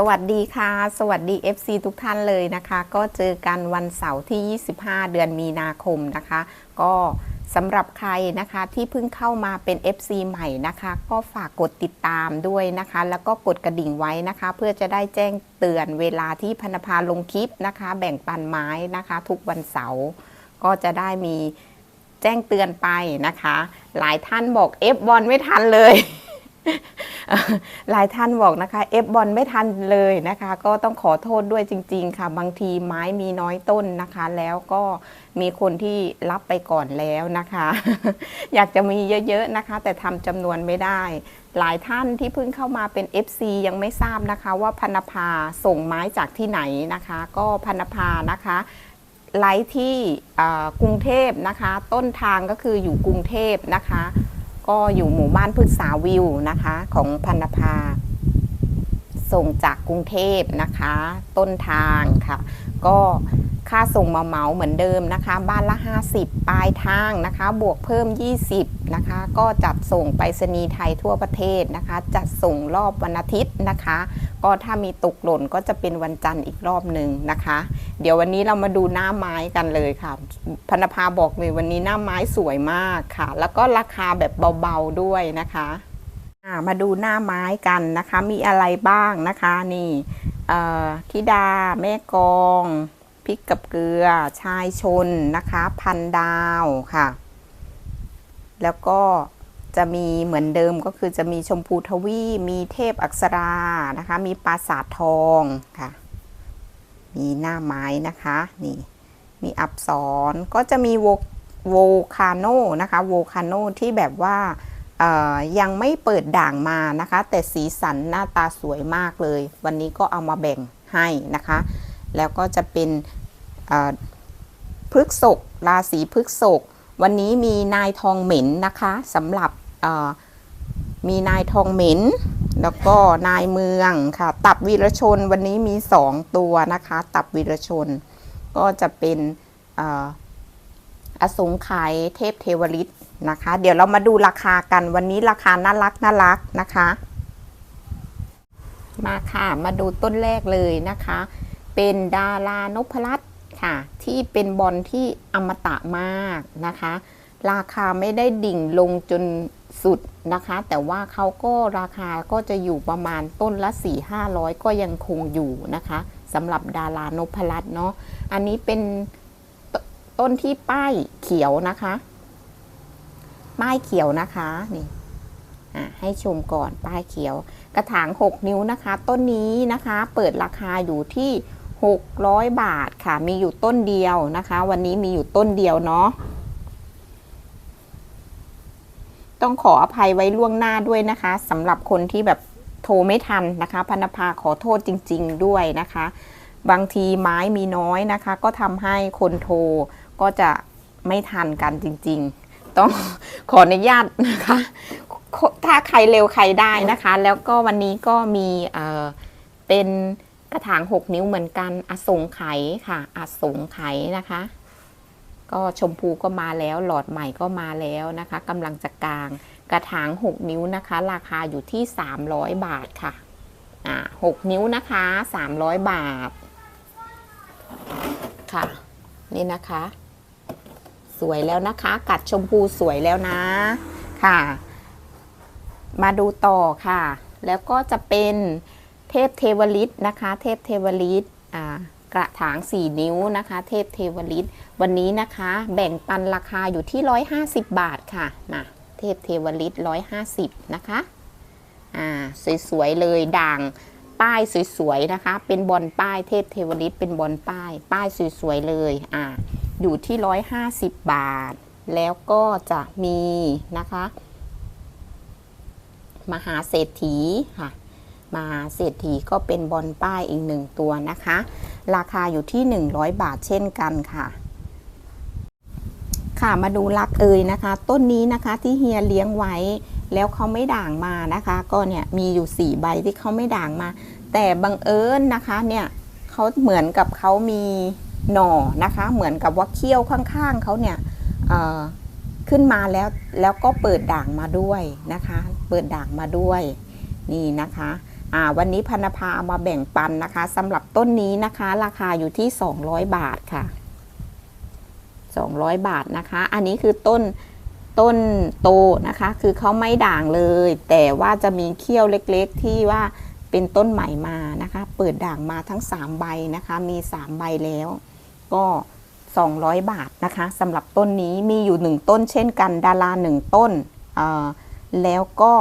สวัสดีค่ะ สวัสดี FC ทุกท่านเลยนะคะ ก็เจอกันวันเสาร์ที่ 25 เดือนมีนาคมนะคะ ก็สำหรับใครนะคะที่เพิ่งเข้ามาเป็น FC ใหม่นะคะ ก็ฝากกดติดตามด้วยนะคะ แล้วก็กดกระดิ่งไว้นะคะ เพื่อจะได้แจ้งเตือนเวลาที่พนภาลงคลิปนะคะ แบ่งปันไม้นะคะ ทุกวันเสาร์ก็จะได้มีแจ้งเตือนไปนะคะ หลายท่านบอก F บอลไม่ทันเลย หลายท่านบอกนะคะเอฟบอลไม่ทันเลยนะคะ ก็ต้องขอโทษด้วยจริง ๆ ค่ะ บางทีไม้มีน้อยต้นนะคะ แล้วก็มีคนที่รับไปก่อนแล้วนะคะ อยากจะมีเยอะๆนะคะ แต่ทำจำนวนไม่ได้ หลายท่านที่เพิ่งเข้ามาเป็น FC ยังไม่ทราบนะคะ ว่าพันภาส่งไม้จากที่ไหนนะคะ ก็พันภานะคะไลฟ์ที่กรุงเทพนะคะ ต้นทางก็คืออยู่กรุงเทพนะคะ ก็อยู่หมู่บ้านพฤกษาวิวนะคะ ของพันภาส่งจากกรุงเทพนะคะ ต้นทางค่ะ ก็ค่าส่งมาเหมาเหมือนเดิมนะคะ บ้านละ 50 ปลายทางนะคะ บวกเพิ่ม 20 นะคะ ก็จัดส่งไปรษณีย์ไทยทั่วประเทศนะคะ จัดส่งรอบวันอาทิตย์นะคะ ก็ถ้ามีตกหล่นก็จะเป็นวันจันทร์อีกรอบหนึ่งนะคะ เดี๋ยววันนี้เรามาดูหน้าไม้กันเลยค่ะพนภาบอกเลยวันนี้หน้าไม้สวยมากค่ะ แล้วก็ราคาแบบเบาๆด้วยนะคะมาดูหน้าไม้กันนะคะ มีอะไรบ้างนะคะนี่ เอ่อธิดา แม่กองพริกกับเกลือ ชายชนนะคะ พันดาวค่ะ แล้วก็จะมีเหมือนเดิมก็คือจะมีชมพูทวีมีเทพอักษรานะคะ มีปราสาททองค่ะ มีหน้าไม้นะคะนี่มีอับสรก็จะมีโวโวคาโนนะคะโวคาโนที่แบบว่า ยังไม่เปิดด่างมานะคะ แต่สีสันหน้าตาสวยมากเลย วันนี้ก็เอามาแบ่งให้นะคะ แล้วก็จะเป็นพฤกษกราศีพฤกษกวันนี้มีนายทองเหม็นนะคะสำหรับมีนายทองเหม็นแล้วก็นายเมืองค่ะ ตับวีรชนวันนี้มีสองตัวนะคะ ตับวีรชน ก็จะเป็นออสงไขยเทพเทวฤทธิ์ นะคะ เดี๋ยวเรามาดูราคากันวันนี้ราคาน่ารักน่ารักนะคะ มาค่ะมาดูต้นแรกเลยนะคะ เป็นดารานพรัตน์ค่ะ ที่เป็นบอลที่อมตะมากนะคะ ราคาไม่ได้ดิ่งลงจนสุดนะคะ แต่ว่าเขาก็ราคาก็จะอยู่ประมาณต้นละ 4 5 0 0 ก็ยังคงอยู่นะคะสำหรับดารานพรัตน์เนาะอันนี้เป็นตต้นที่ป้ายเขียวนะคะ ป้ายเขียวนะคะนี่อะให้ชมก่อนป้ายเขียว กระถาง 6 นิ้วนะคะ ต้นนี้นะคะเปิดราคาอยู่ที่ 600 บาทค่ะ มีอยู่ต้นเดียวนะคะ วันนี้มีอยู่ต้นเดียวเนาะต้องขออภัยไว้ล่วงหน้าด้วยนะคะสำหรับคนที่แบบโทรไม่ทันนะคะพนภาขอโทษจริง ๆ ด้วยนะคะ บางทีไม้มีน้อยนะคะ ก็ทำให้คนโทรก็จะไม่ทันกันจริง ๆ ต้องขออนุญาตนะคะ ถ้าใครเร็วใครได้นะคะ แล้วก็วันนี้ก็มีเอ่อเป็นกระถาง 6 นิ้วเหมือนกันอสงไขค่ะอสงไขนะคะ ก็ชมพูก็มาแล้ว หลอดใหม่ก็มาแล้วนะคะกำลังจะกลาง กระถาง 6 นิ้วนะคะ ราคาอยู่ที่ 300 บาทค่ะอ่า6นิ้วนะคะ 300 บาทค่ะ นี่นะคะ สวยแล้วนะคะ กัดชมพูสวยแล้วนะค่ะ มาดูต่อค่ะ แล้วก็จะเป็นเทพเทวฤทธิ์นะคะ เทพเทวฤทธิ์อ่ากระถาง 4 นิ้วนะคะ เทพเทวฤทธิ์วันนี้นะคะ แบ่งปันราคาอยู่ที่ 150 บาทค่ะนะเทพเทวฤทธิ์150 นะคะอ่าสวยๆเลยด่างป้ายสวยๆนะคะ เป็นบอลป้ายเทพเทวฤทธิ์เป็นบอลป้าย ป้ายสวยๆเลย อ่า อยู่ที่ 150 บาท แล้วก็จะมีนะคะ มหาเศรษฐีค่ะมหาเศรษฐีก็เป็นบอลป้ายอีกหนึ่งตัวนะคะ ราคาอยู่ที่ 100 บาทเช่นกันค่ะค่ะมาดูรักเอยนะคะ ต้นนี้นะคะที่เฮียเลี้ยงไว้ แล้วเขาไม่ด่างมานะคะ ก็เนี่ยมีอยู่ 4 ใบที่เขาไม่ด่างมา แต่บังเอิญนะคะเนี่ยเขาเหมือนกับเขามี หน่อนะคะ เหมือนกับว่าเขี้ยวข้างๆเขาเนี่ยขึ้นมาแล้วแล้วก็เปิดด่างมาด้วยนะคะ เปิดด่างมาด้วยนี่นะคะวันนี้พันธภาเอามาแบ่งปันนะคะสำหรับต้นนี้นะคะ ราคาอยู่ที่ 200 บาทค่ะ 200 บาทนะคะ อันนี้คือต้นต้นโตนะคะ คือเขาไม่ด่างเลย แต่ว่าจะมีเขี้ยวเล็กๆที่ว่า เป็นต้นใหม่มานะคะ เปิดด่างมาทั้ง 3 ใบนะคะ มี 3 ใบแล้ว ก็ 200 บาทนะคะสำหรับต้นนี้มีอยู่ 1 ต้นเช่นกัน ดารา1ต้น แล้วก็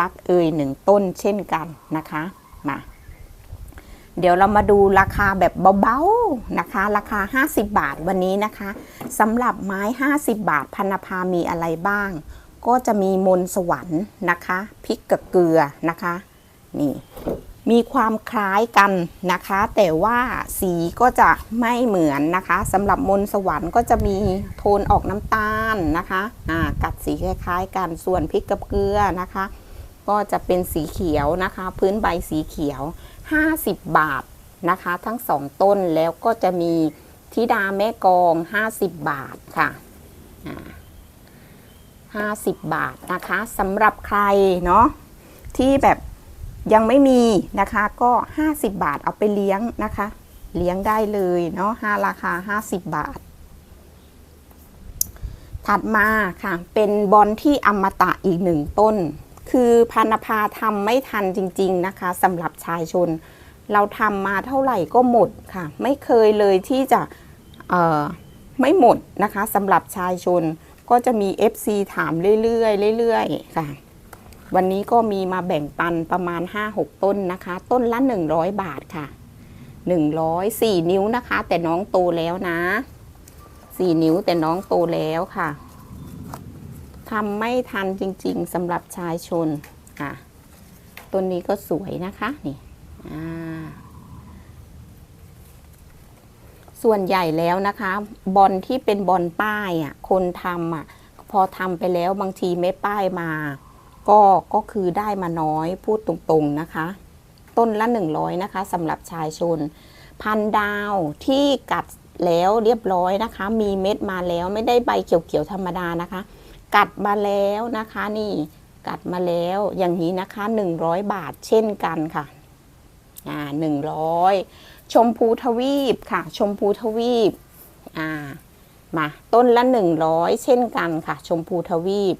รักเอยหนึ่งต้นเช่นกันนะคะมาเดี๋ยวเรามาดูราคาแบบเบาๆนะคะ ราคา 50 บาทวันนี้นะคะสำหรับไม้ 50 บาทพันธามีอะไรบ้าง ก็จะมีมนสวรรค์นะคะพริกกับเกลือนะคะ นี่มีความคล้ายกันนะคะ แต่ว่าสีก็จะไม่เหมือนนะคะสำหรับมนสวรรค์ก็จะมีโทนออกน้ำตาลนะคะอ่ากัดสีคล้าย ๆ กันส่วนพริกกับเกลือนะคะ ก็จะเป็นสีเขียวนะคะ พื้นใบสีเขียว 50 บาทนะคะ ทั้งสองต้นแล้วก็จะมีธิดาแม่กอง 50 บาทค่ะอ่า50 บาทนะคะสำหรับใครเนาะที่แบบ ยังไม่มีนะคะก็ 50 บาทเอาไปเลี้ยงนะคะ เลี้ยงได้เลยเนาะห้าราคา 50 บาท ถัดมาค่ะ เป็นบอลที่อมตะอีกหนึ่งต้น คือพานภาทำไม่ทันจริง ๆนะคะสำหรับชายชน เราทำมาเท่าไหร่ก็หมดค่ะ ไม่เคยเลยที่จะไม่หมดนะคะสำหรับชายชนก็จะมี FC ถามเรื่อยๆเรื่อยๆค่ะ วันนี้ก็มีมาแบ่งปันประมาณ 5-6 ต้นนะคะ ต้นละ 100 บาทค่ะ 104 นิ้วนะคะ แต่น้องโตแล้วนะ 4 นิ้วแต่น้องโตแล้วค่ะทำไม่ทันจริง ๆสำหรับชายชนอะต้นนี้ก็สวยนะคะนี่ส่วนใหญ่แล้วนะคะ บอลที่เป็นบอลป้ายอะคนทำอะพอทำไปแล้วบางทีไม่ป้ายมา ก็ก็คือได้มาน้อยพูดตรงๆนะคะ ต้นละ 100 นะคะสำหรับชายชน พันดาวที่กัดแล้วเรียบร้อยนะคะ มีเม็ดมาแล้วไม่ได้ใบเขียวๆธรรมดานะคะ กัดมาแล้วนะคะนี่กัดมาแล้วอย่างนี้นะคะ 100 บาทเช่นกันค่ะอ่า100 ชมพูทวีปค่ะ ชมพูทวีปอ่ามาต้นละ 100 เช่นกันค่ะ ชมพูทวีป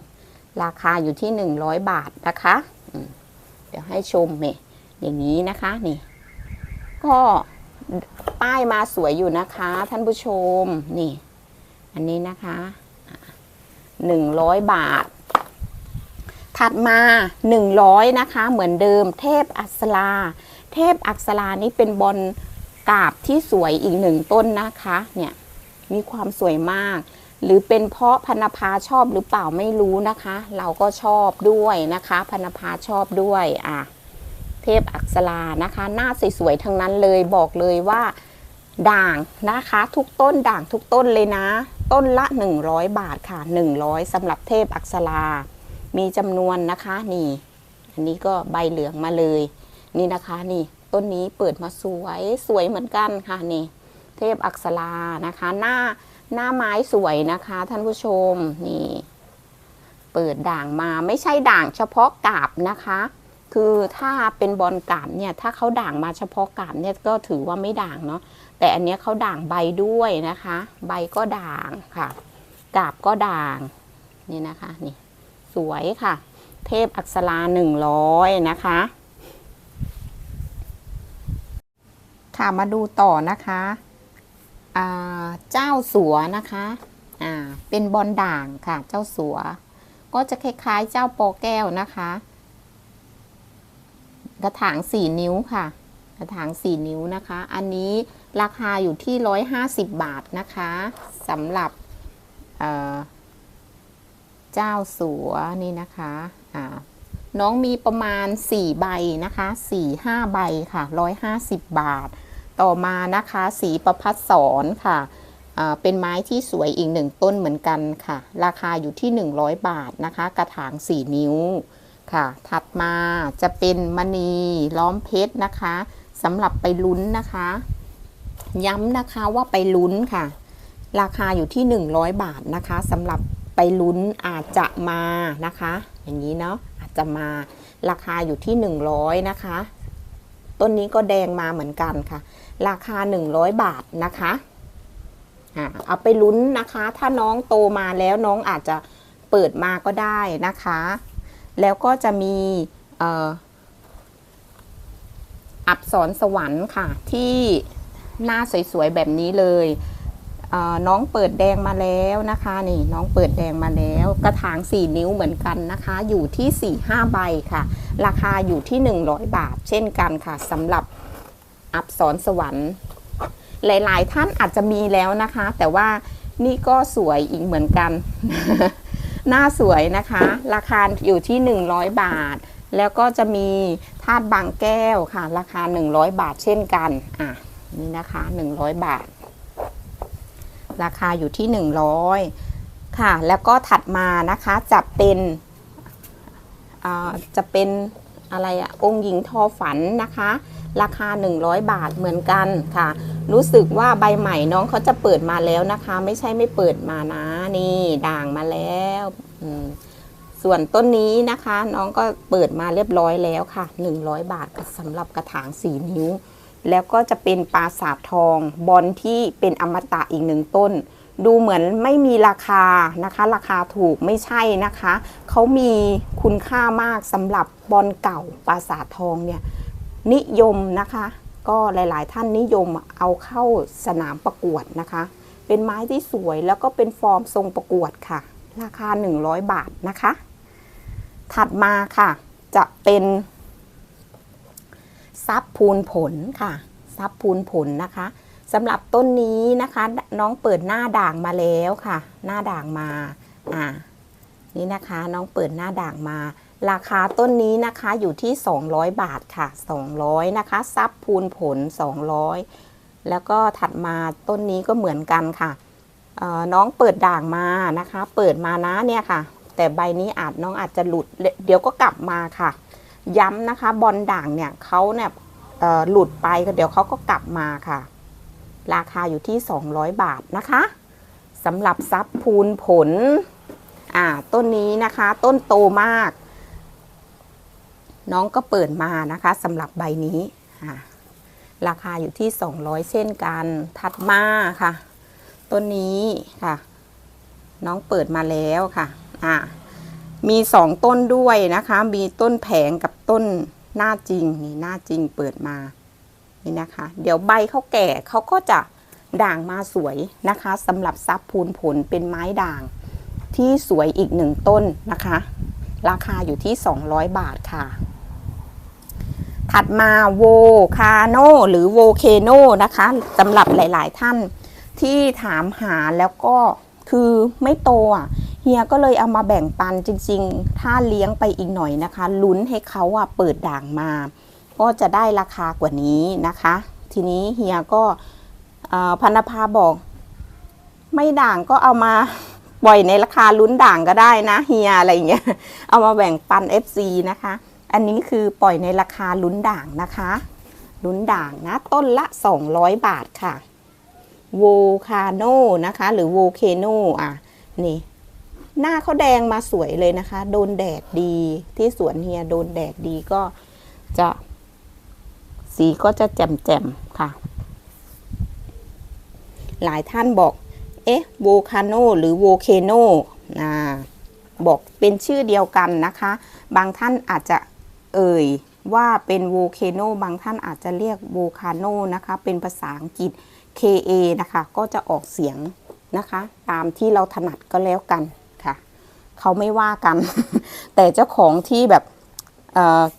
ราคาอยู่ที่ 100 บาทนะคะเดี๋ยวให้ชมเนี่ยอย่างนี้นะคะนี่ ก็ป้ายมาสวยอยู่นะคะ ท่านผู้ชมนี่ อันนี้นะคะหนึ่งร้อยบาท ถัดมาหนึ่งร้อยนะคะ เหมือนเดิม เทพอักษราเทพอักษรานี่เป็นบอลกาบที่สวยอีกหนึ่งต้นนะคะ เนี่ยมีความสวยมาก หรือเป็นเพราะพนภาชอบหรือเปล่าไม่รู้นะคะ เราก็ชอบด้วยนะคะพนภาชอบด้วยอะเทพอักษรานะคะ หน้าสวยๆทั้งนั้นเลยบอกเลยว่าด่างนะคะ ทุกต้นด่างทุกต้นเลยนะ ต้นละ 100 บาทค่ะ 100สำหรับเทพอักษรามีจำนวนนะคะนี่ อันนี้ก็ใบเหลืองมาเลย นี่นะคะนี่ต้นนี้เปิดมาสวยสวยเหมือนกันค่ะนี่ เทพอักษรานะคะ หน้า หน้าไม้สวยนะคะ ท่านผู้ชมนี่เปิดด่างมาไม่ใช่ด่างเฉพาะกาบนะคะ คือถ้าเป็นบอลกาบเนี่ยถ้าเขาด่างมาเฉพาะกาบเนี่ยก็ถือว่าไม่ด่างเนาะแต่อันนี้เขาด่างใบด้วยนะคะ ใบก็ด่างค่ะ กาบก็ด่างนี่นะคะนี่สวยค่ะ เทพอักษราหนึ่งร้อยนะคะค่ะมาดูต่อนะคะ เจ้าสัวนะคะเป็นบอลด่างค่ะ เจ้าสัว ก็จะคล้ายๆ เจ้าปอแก้วนะคะ กระถางสี่นิ้วค่ะ กระถางสี่นิ้วนะคะ อันนี้ราคาอยู่ที่ร้อยห้าสิบบาทนะคะสำหรับเเจ้าสัวนี่นะคะอ่าน้องมีประมาณ4ใบนะคะ4 5ใบค่ะ150บาท ต่อมานะคะสีประพัดสอนค่ะเป็นไม้ที่สวยอีกหนึ่งต้นเหมือนกันค่ะ ราคาอยู่ที่ 100 บาทนะคะ กระถาง 4 นิ้วค่ะ ถัดมาจะเป็นมณีล้อมเพชรนะคะสำหรับไปลุ้นนะคะ ย้ำนะคะว่าไปลุ้นค่ะ ราคาอยู่ที่ 100 บาทนะคะสำหรับไปลุ้นอาจจะมานะคะ อย่างนี้เนาะอาจจะมาราคาอยู่ที่ 100 นะคะ ต้นนี้ก็แดงมาเหมือนกันค่ะ ราคา 100 บาทนะคะเอาไปลุ้นนะคะ ถ้าน้องโตมาแล้วน้องอาจจะเปิดมาก็ได้นะคะ แล้วก็จะมีอับสรสวรรค์ค่ะ ที่หน้าสวยๆแบบนี้เลยเน้องเปิดแดงมาแล้วนะคะนี่น้องเปิดแดงมาแล้ว กระถาง 4 นิ้วเหมือนกันนะคะ อยู่ที่ 4-5 ใบค่ะ ราคาอยู่ที่ 100 บาท เช่นกันค่ะสำหรับ อับสรสวรรค์ หลาย ๆ ท่านอาจจะมีแล้วนะคะ แต่ว่านี่ก็สวยอีกเหมือนกัน หน้าสวยนะคะ ราคาอยู่ที่ 100 บาท แล้วก็จะมีธาตุบางแก้วค่ะ ราคา 100 บาทเช่นกัน อะ นี่นะคะ 100 บาท ราคาอยู่ที่ 100 ค่ะ แล้วก็ถัดมานะคะจะเป็นจะเป็นอะไรอะองค์หญิงทอฝันนะคะ ราคา 100 บาทเหมือนกันค่ะ รู้สึกว่าใบใหม่น้องเขาจะเปิดมาแล้วนะคะ ไม่ใช่ไม่เปิดมานะนี่ด่างมาแล้วส่วนต้นนี้นะคะ น้องก็เปิดมาเรียบร้อยแล้วค่ะ 100 บาทสำหรับกระถาง4นิ้ว แล้วก็จะเป็นปราสาททองบอลที่เป็นอมตะอีกหนึ่งต้นดูเหมือนไม่มีราคานะคะ ราคาถูกไม่ใช่นะคะ เขามีคุณค่ามากสำหรับบอลเก่าปราสาททองเนี่ย นิยมนะคะ ก็หลายๆ ท่านนิยมเอาเข้าสนามประกวดนะคะ เป็นไม้ที่สวยแล้วก็เป็นฟอร์มทรงประกวดค่ะ ราคา 100 บาทนะคะ ถัดมาค่ะ จะเป็นซับพูนผลค่ะซับพูนผลนะคะสำหรับต้นนี้นะคะ น้องเปิดหน้าด่างมาแล้วค่ะ หน้าด่างมาอ่านี่นะคะ น้องเปิดหน้าด่างมา ราคาต้นนี้นะคะอยู่ที่ 200 บาทค่ะ 200 นะคะ ซับพูนผล 200 แล้วก็ถัดมาต้นนี้ก็เหมือนกันค่ะ น้องเปิดด่างมานะคะ เปิดมานะเนี่ยค่ะ แต่ใบนี้อาจน้องอาจจะหลุด เดี๋ยวก็กลับมาค่ะ ย้ำนะคะบอลด่างเนี่ยเขาเนี่ยหลุดไปก็เดี๋ยวเขาก็กลับมาค่ะ ราคาอยู่ที่ 200 บาทนะคะสำหรับซับพูนผล อ่าต้นนี้นะคะ ต้นโตมาก น้องก็เปิดมานะคะสำหรับใบนี้ ราคาอยู่ที่ 200 เช่นกันถัดมาค่ะ ต้นนี้ค่ะ น้องเปิดมาแล้วค่ะอ่ามีสองต้นด้วยนะคะ มีต้นแผงกับต้นหน้าจริงนี่หน้าจริงเปิดมา นี่นะคะ เดี๋ยวใบเขาแก่เขาก็จะด่างมาสวยนะคะสำหรับซับพูนผลเป็นไม้ด่างที่สวยอีกหนึ่งต้นนะคะ ราคาอยู่ที่ 200 บาทค่ะ ถัดมาโวคาโนหรือโวเคโนนะคะสำหรับหลาย ๆ ท่านที่ถามหาแล้วก็คือไม่โตอะเฮียก็เลยเอามาแบ่งปันจริง ๆ ถ้าเลี้ยงไปอีกหน่อยนะคะลุ้นให้เขาอะเปิดด่างมา ก็จะได้ราคากว่านี้นะคะ ทีนี้เฮียก็พันภาบอก ไม่ด่างก็เอามาปล่อยในราคาลุ้นด่างก็ได้นะเฮียอะไรอย่างเงี้ยเอามาแบ่งปัน FC นะคะ อันนี้คือปล่อยในราคาลุ้นด่างนะคะลุ้นด่างนะต้นละ 200 บาทค่ะโวคาโนนะคะ หรือโวเคโนอะนี่ หน้าเขาแดงมาสวยเลยนะคะ โดนแดดดีที่สวนเฮียโดนแดดดีก็จะ สีก็จะแจ่มๆค่ะ หลายท่านบอก เอ๊ะโวคาโนหรือโวเคโนอ่าบอกเป็นชื่อเดียวกันนะคะ บางท่านอาจจะ เอ่ยว่าเป็นโวเคโนบางท่านอาจจะเรียกโวคาโนนะคะ เป็นภาษาอังกฤษ KA นะคะ ก็จะออกเสียงนะคะ ตามที่เราถนัดก็แล้วกันค่ะ เขาไม่ว่ากัน แต่เจ้าของที่แบบ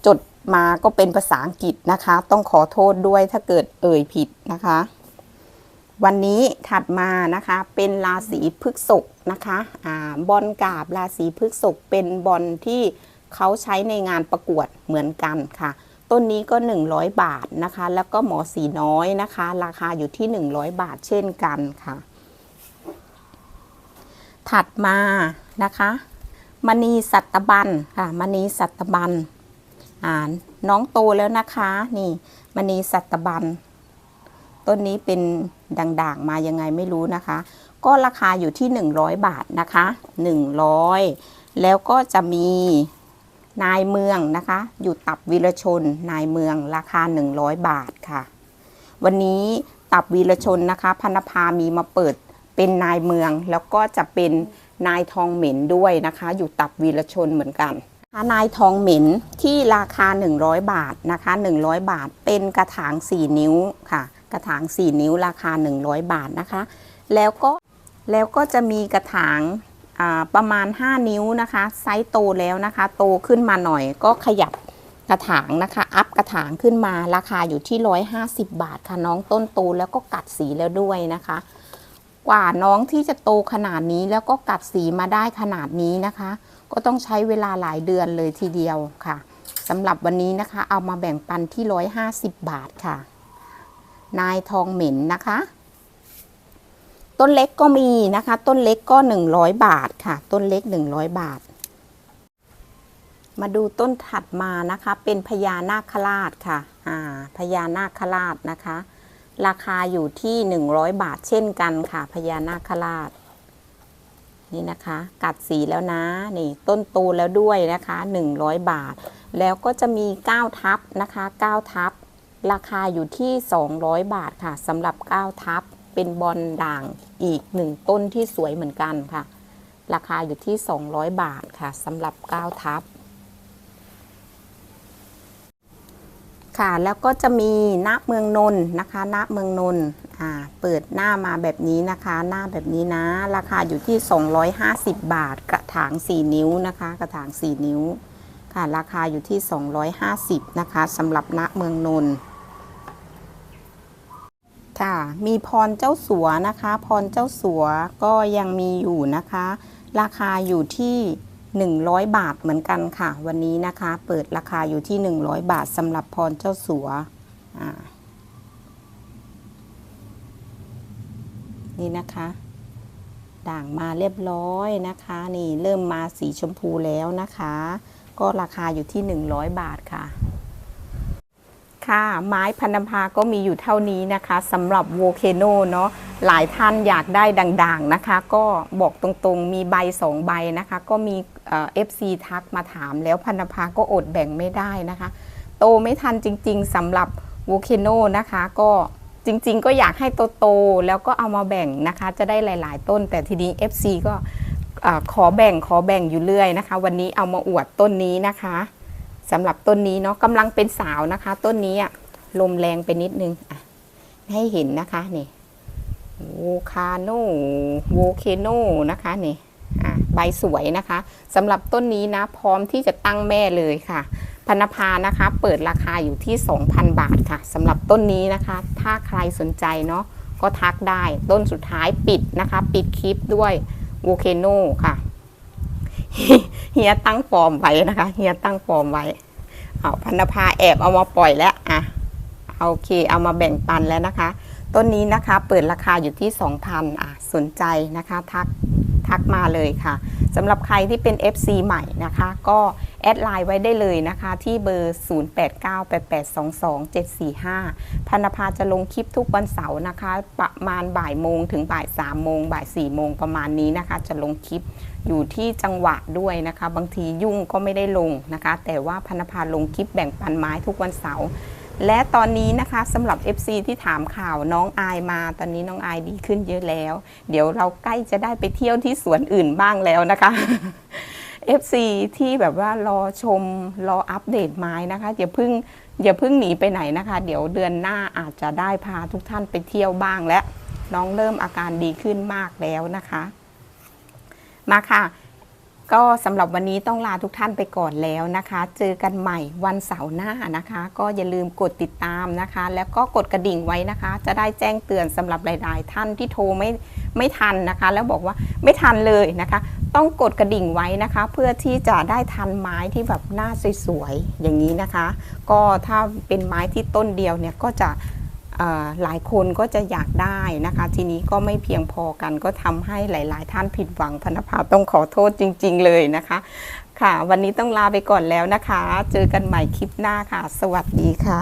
จดมาก็เป็นภาษาอังกฤษนะคะ ต้องขอโทษด้วยถ้าเกิดเอ่ยผิดนะคะ วันนี้ถัดมานะคะเป็นราศีพฤษภนะคะอ่าบอลกาบราศีพฤษภเป็นบอลที่ เขาใช้ในงานประกวดเหมือนกันค่ะ ต้นนี้ก็ 100 บาทนะคะ แล้วก็หมอสีน้อยนะคะ ราคาอยู่ที่ 100 บาทเช่นกันค่ะ ถัดมานะคะมณีสัตบันค่ะมณีสัตบันอ่าน้องโตแล้วนะคะนี่มณีสัตบันต้นนี้เป็นด่างๆ มายังไงไม่รู้นะคะ ก็ราคาอยู่ที่ 100 บาทนะคะ 100 แล้วก็จะมี นายเมืองนะคะ อยู่ตับวีรชน นายเมืองราคา 100 บาทค่ะ วันนี้ตับวีรชนนะคะพันธภามีมาเปิดเป็นนายเมือง แล้วก็จะเป็นนายทองเหม็นด้วยนะคะ อยู่ตับวีรชนเหมือนกันนายทองเหม็นที่ราคา 100 บาทนะคะ 100 บาทเป็นกระถาง 4 นิ้วค่ะ กระถาง 4 นิ้วราคา 100 บาทนะคะ แล้วก็แล้วก็จะมีกระถาง ประมาณ 5 นิ้วนะคะ ไซส์โตแล้วนะคะ โตขึ้นมาหน่อยก็ขยับกระถางนะคะ อัพกระถางขึ้นมาราคาอยู่ที่ 150 บาทค่ะน้องต้นโตแล้วก็กัดสีแล้วด้วยนะคะ กว่าน้องที่จะโตขนาดนี้แล้วก็กัดสีมาได้ขนาดนี้นะคะ ก็ต้องใช้เวลาหลายเดือนเลยทีเดียวค่ะสำหรับวันนี้นะคะ เอามาแบ่งปันที่ 150 บาทค่ะ นายทองเหม็นนะคะ ต้นเล็กก็มีนะคะ ต้นเล็กก็ 100 บาทค่ะ ต้นเล็ก 100 บาท มาดูต้นถัดมานะคะ เป็นพญานาคราชค่ะอ่าพญานาคราชนะคะ ราคาอยู่ที่ 100 บาทเช่นกันค่ะพญานาคราช นี่นะคะ กัดสีแล้วนะนี่ต้นโตแล้วด้วยนะคะ 100 บาท แล้วก็จะมี 9 ทับนะคะ 9 ทับ ราคาอยู่ที่ 200 บาทค่ะสำหรับ 9 ทับ เป็นบอลด่างอีกหนึ่งต้นที่สวยเหมือนกันค่ะ ราคาอยู่ที่ 200 บาทค่ะสำหรับ9ทับค่ะแล้วก็จะมีณเมืองนน์นะคะณเมืองนนท์อ่าเปิดหน้ามาแบบนี้นะคะ หน้าแบบนี้นะ ราคาอยู่ที่ 250 บาท กระถาง 4 นิ้วนะคะ กระถาง 4 นิ้ว ค่ะราคาอยู่ที่ 250 นะคะสำหรับณเมืองนนท์ ค่ะ มีพรเจ้าสัวนะคะ พรเจ้าสัวก็ยังมีอยู่นะคะ ราคาอยู่ที่ 100 บาทเหมือนกันค่ะ วันนี้นะคะ เปิดราคาอยู่ที่ 100 บาทสำหรับพรเจ้าสัวนี่นะคะ ด่างมาเรียบร้อยนะคะ นี่เริ่มมาสีชมพูแล้วนะคะ ก็ราคาอยู่ที่ 100 บาทค่ะ ค่ะไม้พันธภาก็มีอยู่เท่านี้นะคะสำหรับโวเคโนเนาะหลายท่านอยากได้ด่างๆนะคะ ก็บอกตรงๆมีใบสองใบนะคะ ก็มีเอฟซีทักมาถามแล้วพันธภาก็อดแบ่งไม่ได้นะคะ โตไม่ทันจริงๆสำหรับโวเคโนนะคะก็จริงๆ ก็อยากให้โตๆแล้วก็เอามาแบ่งนะคะ จะได้หลาย ๆ ต้น แต่ทีนี้ FC ก็อขอแบ่งขอแบ่งอยู่เรื่อยนะคะ วันนี้เอามาอวดต้นนี้นะคะ สำหรับต้นนี้เนาะกำลังเป็นสาวนะคะ ต้นนี้อะลมแรงไปนิดนึงอะให้เห็นนะคะนี่โวคาโนโวเคโนนะคะนี่อะใบสวยนะคะสำหรับต้นนี้นะ พร้อมที่จะตั้งแม่เลยค่ะพันธพานะคะ เปิดราคาอยู่ที่ 2,000 บาทค่ะสำหรับต้นนี้นะคะ ถ้าใครสนใจเนาะก็ทักได้ต้นสุดท้ายปิดนะคะ ปิดคลิปด้วยโวเคโนค่ะ เฮียตั้งฟอร์มไว้นะคะเฮียตั้งฟอร์มไว้เอาพันธภาแอบเอามาปล่อยแล้วอะโอเคเอามาแบ่งปันแล้วนะคะ ต้นนี้นะคะเปิดราคาอยู่ที่ 2,000อะสนใจนะคะ ทักทักมาเลยค่ะ สำหรับใครที่เป็น FC ใหม่นะคะ ก็แอดไลน์ไว้ได้เลยนะคะ ที่เบอร์ 0898822745พนภาจะลงคลิปทุกวันเสาร์นะคะ ประมาณบ่ายโมงถึงบ่าย3โมงบ่าย4โมงประมาณนี้นะคะ จะลงคลิปอยู่ที่จังหวะด้วยนะคะ บางทียุ่งก็ไม่ได้ลงนะคะ แต่ว่าพนธพาลงคลิปแบ่งปันไม้ทุกวันเสาร์ และตอนนี้นะคะสำหรับ FC ที่ถามข่าวน้องอายมา ตอนนี้น้องอายดีขึ้นเยอะแล้ว เดี๋ยวเราใกล้จะได้ไปเที่ยวที่สวนอื่นบ้างแล้วนะคะ FC ที่แบบว่ารอชมรออัปเดตไม้นะคะอย่าเพิ่งอย่าเพิ่งหนีไปไหนนะคะ เดี๋ยวเดือนหน้าอาจจะได้พาทุกท่านไปเที่ยวบ้างและน้องเริ่มอาการดีขึ้นมากแล้วนะคะ มาค่ะ ก็สำหรับวันนี้ต้องลาทุกท่านไปก่อนแล้วนะคะ เจอกันใหม่วันเสาร์หน้านะคะ ก็อย่าลืมกดติดตามนะคะ แล้วก็กดกระดิ่งไว้นะคะ จะได้แจ้งเตือนสำหรับหลาย ๆ ท่านที่โทรไม่ไม่ทันนะคะ แล้วบอกว่าไม่ทันเลยนะคะ ต้องกดกระดิ่งไว้นะคะ เพื่อที่จะได้ทันไม้ที่แบบหน้าสวย ๆ อย่างนี้นะคะ ก็ถ้าเป็นไม้ที่ต้นเดียวเนี่ยก็จะ หลายคนก็จะอยากได้นะคะ ทีนี้ก็ไม่เพียงพอกันก็ทำให้หลาย ๆ ท่านผิดหวังพนภาต้องขอโทษจริง ๆ เลยนะคะ ค่ะ วันนี้ต้องลาไปก่อนแล้วนะคะ เจอกันใหม่คลิปหน้าค่ะ สวัสดีค่ะ